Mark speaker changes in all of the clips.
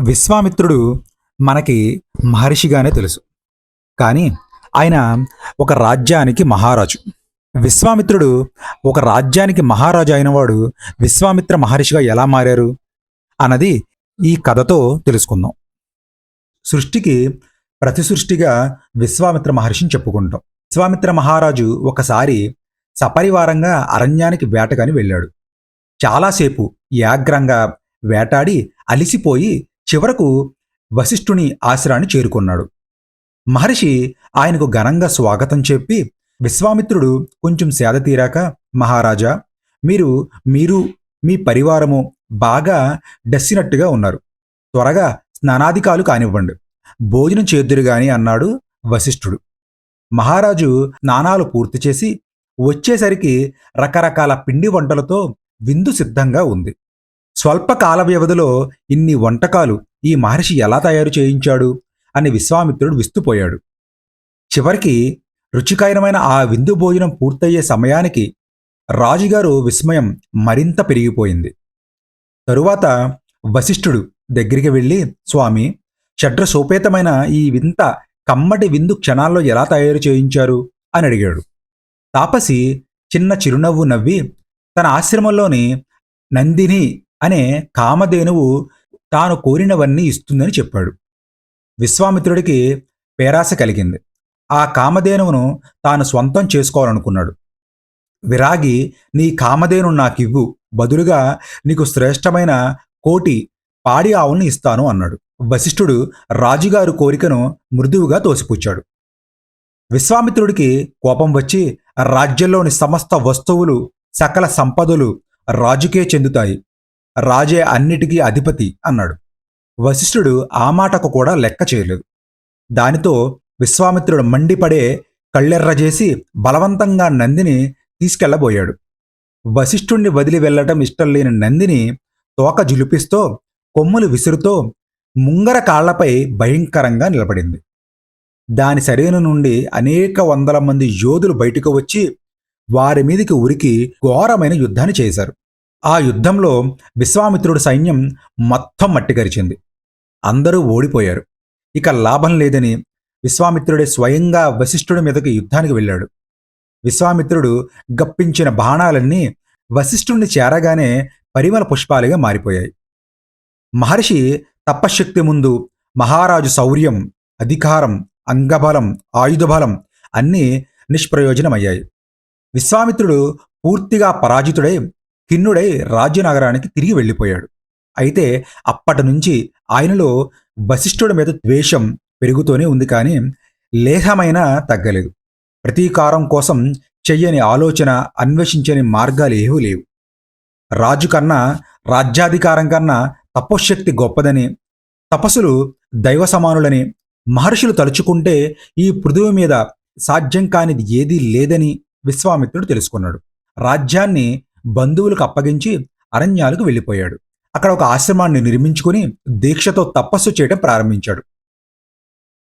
Speaker 1: విశ్వామిత్రుడు మనకి మహర్షిగానే తెలుసు. కానీ ఆయన ఒక రాజ్యానికి మహారాజు. విశ్వామిత్రుడు ఒక రాజ్యానికి మహారాజు అయినవాడు విశ్వామిత్ర మహర్షిగా ఎలా మారారు అన్నది ఈ కథతో తెలుసుకుందాం. సృష్టికి ప్రతి సృష్టిగా విశ్వామిత్ర మహర్షిని చెప్పుకుంటాం. విశ్వామిత్ర మహారాజు ఒకసారి సపరివారంగా అరణ్యానికి వేటగాని వెళ్ళాడు. చాలాసేపు యాగ్రంగా వేటాడి అలిసిపోయి చివరకు వశిష్ఠుని ఆశ్రాన్ని చేరుకున్నాడు. మహర్షి ఆయనకు ఘనంగా స్వాగతం చెప్పి విశ్వామిత్రుడు కొంచెం సేద తీరాక మహారాజా మీరు మీరు మీ పరివారము బాగా డస్సినట్టుగా ఉన్నారు. త్వరగా స్నానాధికాలు కానివ్వండి. భోజనం చేద్దురు గాని అన్నాడు వశిష్ఠుడు. మహారాజు స్నానాలు పూర్తి చేసి వచ్చేసరికి రకరకాల పిండి వంటలతో విందు సిద్ధంగా ఉంది. స్వల్ప కాల వ్యవధిలో ఇన్ని వంటకాలు ఈ మహర్షి ఎలా తయారు చేయించాడు అని విశ్వామిత్రుడు విస్తుపోయాడు. చివరికి రుచికరమైన ఆ విందు భోజనం పూర్తయ్యే సమయానికి రాజుగారు విస్మయం మరింత పెరిగిపోయింది. తరువాత వశిష్ఠుడు దగ్గరికి వెళ్ళి స్వామి షడ్ర సోపేతమైన ఈ వింత కమ్మటి విందు క్షణాల్లో ఎలా తయారు చేయించారు? అని అడిగాడు. తాపసి చిన్న చిరునవ్వు నవ్వి తన ఆశ్రమంలోని నందిని అనే కామధేనువు తాను కోరినవన్నీ ఇస్తుందని చెప్పాడు. విశ్వామిత్రుడికి పేరాస కలిగింది. ఆ కామధేనువును తాను స్వంతం చేసుకోవాలనుకున్నాడు. విరాగి నీ కామధేను నాకివ్వు. బదులుగా నీకు శ్రేష్టమైన కోటి పాడి ఆవుల్ని ఇస్తాను అన్నాడు. వశిష్ఠుడు రాజుగారు కోరికను మృదువుగా తోసిపుచ్చాడు. విశ్వామిత్రుడికి కోపం వచ్చి రాజ్యంలోని సమస్త వస్తువులు సకల సంపదలు రాజుకే చెందుతాయి. రాజే అన్నిటికీ అధిపతి అన్నాడు. వశిష్ఠుడు ఆ మాటకు కూడా లెక్క చేయలేదు. దానితో విశ్వామిత్రుడు మండిపడే కళ్ళెర్రజేసి బలవంతంగా నందిని తీసుకెళ్ళబోయాడు. వశిష్ఠుణ్ణి వదిలి వెళ్ళటం ఇష్టం లేని నందిని తోక జిలిపిస్తూ కొమ్ములు విసురుతో ముంగర కాళ్ళపై భయంకరంగా నిలబడింది. దాని శరీరం నుండి అనేక వందల మంది యోధులు బయటకు వచ్చి వారి మీదికి ఉరికి ఘోరమైన యుద్ధాన్ని చేశారు. ఆ యుద్ధంలో విశ్వామిత్రుడి సైన్యం మొత్తం మట్టిగరిచింది అందరూ ఓడిపోయారు. ఇక లాభం లేదని విశ్వామిత్రుడే స్వయంగా వశిష్ఠుడి మీదకి యుద్ధానికి వెళ్ళాడు. విశ్వామిత్రుడు గప్పించిన బాణాలన్నీ వశిష్ఠుణ్ణి చేరగానే పరిమళ పుష్పాలుగా మారిపోయాయి. మహర్షి తపశ్శక్తి ముందు మహారాజు శౌర్యం అధికారం అంగబలం ఆయుధబలం అన్నీ నిష్ప్రయోజనమయ్యాయి. విశ్వామిత్రుడు పూర్తిగా పరాజితుడై కిన్నుడై రాజ్యనగరానికి తిరిగి వెళ్ళిపోయాడు. అయితే అప్పటి నుంచి ఆయనలో వశిష్ఠుడి మీద ద్వేషం పెరుగుతూనే ఉంది కానీ లేహమైనా తగ్గలేదు. ప్రతీకారం కోసం చెయ్యని ఆలోచన అన్వేషించని మార్గాలు ఏవీ లేవు. రాజు కన్నా రాజ్యాధికారం కన్నా తపశ్శక్తి గొప్పదని తపస్సులు దైవ సమానులని మహర్షులు తలుచుకుంటే ఈ పృథువు మీద సాధ్యం కానిది ఏదీ లేదని విశ్వామిత్రుడు తెలుసుకున్నాడు. రాజ్యాన్ని బంధువులకు అప్పగించి అరణ్యాలకు వెళ్ళిపోయాడు. అక్కడ ఒక ఆశ్రమాన్ని నిర్మించుకుని దీక్షతో తపస్సు చేయడం ప్రారంభించాడు.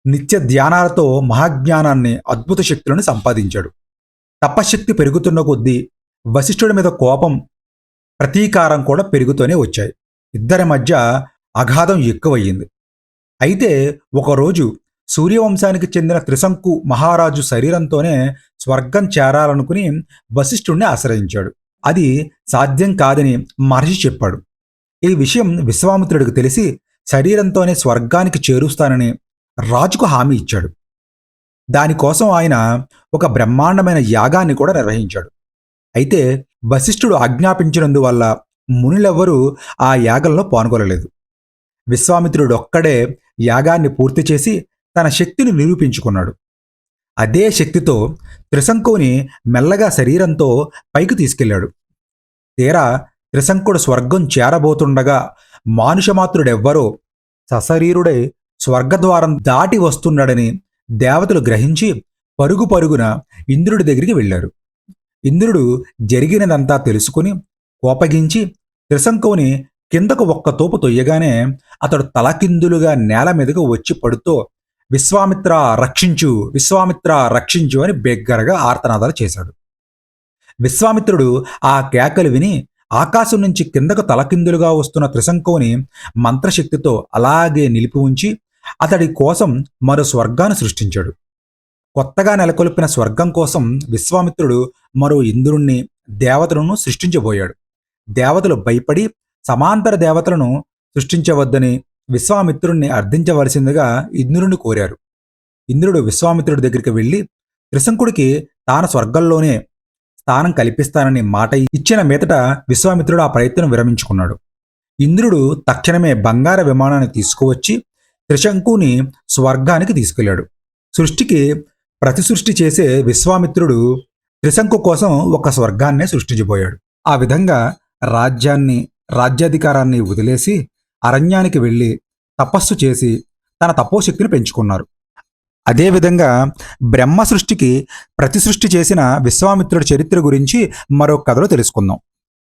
Speaker 1: నిత్య ధ్యానాలతో మహాజ్ఞానాన్ని అద్భుత శక్తులను సంపాదించాడు. తపశ్శక్తి పెరుగుతున్న కొద్దీ వశిష్ఠుడి మీద కోపం ప్రతీకారం కూడా పెరుగుతూనే వచ్చాయి. ఇద్దరి మధ్య అగాధం ఎక్కువయ్యింది. అయితే ఒకరోజు సూర్యవంశానికి చెందిన త్రిశంకు మహారాజు శరీరంతోనే స్వర్గం చేరాలనుకుని వశిష్ఠుణ్ణి ఆశ్రయించాడు. అది సాధ్యం కాదని మహర్షి చెప్పాడు. ఈ విషయం విశ్వామిత్రుడికి తెలిసి శరీరంతోనే స్వర్గానికి చేరుస్తానని రాజుకు హామీ ఇచ్చాడు. దానికోసం ఆయన ఒక బ్రహ్మాండమైన యాగాన్ని కూడా నిర్వహించాడు. అయితే వశిష్ఠుడు ఆజ్ఞాపించినందువల్ల మునులెవ్వరూ ఆ యాగంలో పాల్గొనలేదు. విశ్వామిత్రుడు ఒక్కడే యాగాన్ని పూర్తి చేసి తన శక్తిని నిరూపించుకున్నాడు. అదే శక్తితో త్రిశంకుని మెల్లగా శరీరంతో పైకి తీసుకెళ్ళాడు. తీరా త్రిశంకుడు స్వర్గం చేరబోతుండగా మానుషమాత్రుడెవ్వరో సశరీరుడై స్వర్గద్వారం దాటి వస్తున్నాడని దేవతలు గ్రహించి పరుగు పరుగున ఇంద్రుడి దగ్గరికి వెళ్ళారు. ఇంద్రుడు జరిగినదంతా తెలుసుకుని కోపగించి త్రిశంకుని కిందకు ఒక్క తోపు తొయ్యగానే అతడు తలకిందులుగా నేల మీదకు వచ్చి పడుతూ విశ్వామిత్ర రక్షించు విశ్వామిత్ర రక్షించు అని బెగ్గరగా ఆర్తనాదాలు చేశాడు. విశ్వామిత్రుడు ఆ కేకలు విని ఆకాశం నుంచి కిందకు తలకిందులుగా వస్తున్న త్రిశంకుని మంత్రశక్తితో అలాగే నిలిపి ఉంచి అతడి కోసం మరో స్వర్గాన్ని సృష్టించాడు. కొత్తగా నెలకొల్పిన స్వర్గం కోసం విశ్వామిత్రుడు మరో ఇంద్రుణ్ణి దేవతలను సృష్టించబోయాడు. దేవతలు భయపడి సమాంతర దేవతలను సృష్టించవద్దని విశ్వామిత్రుణ్ణి అర్థించవలసిందిగా ఇంద్రుణ్ణి కోరారు. ఇంద్రుడు విశ్వామిత్రుడి దగ్గరికి వెళ్ళి త్రిశంకుడికి తాను స్వర్గంలోనే స్థానం కల్పిస్తానని మాట ఇచ్చిన మీదట విశ్వామిత్రుడు ఆ ప్రయత్నం విరమించుకున్నాడు. ఇంద్రుడు తక్షణమే బంగార విమానాన్ని తీసుకువచ్చి త్రిశంకుని స్వర్గానికి తీసుకెళ్ళాడు సృష్టికి ప్రతి సృష్టి చేసే విశ్వామిత్రుడు త్రిశంకు కోసం ఒక స్వర్గాన్నే సృష్టించబోయాడు ఆ విధంగా రాజ్యాన్ని రాజ్యాధికారాన్ని వదిలేసి అరణ్యానికి వెళ్ళి తపస్సు చేసి తన తపోశక్తిని పెంచుకున్నారు. అదేవిధంగా బ్రహ్మ సృష్టికి ప్రతి సృష్టి చేసిన విశ్వామిత్రుడి చరిత్ర గురించి మరో కథలో తెలుసుకుందాం.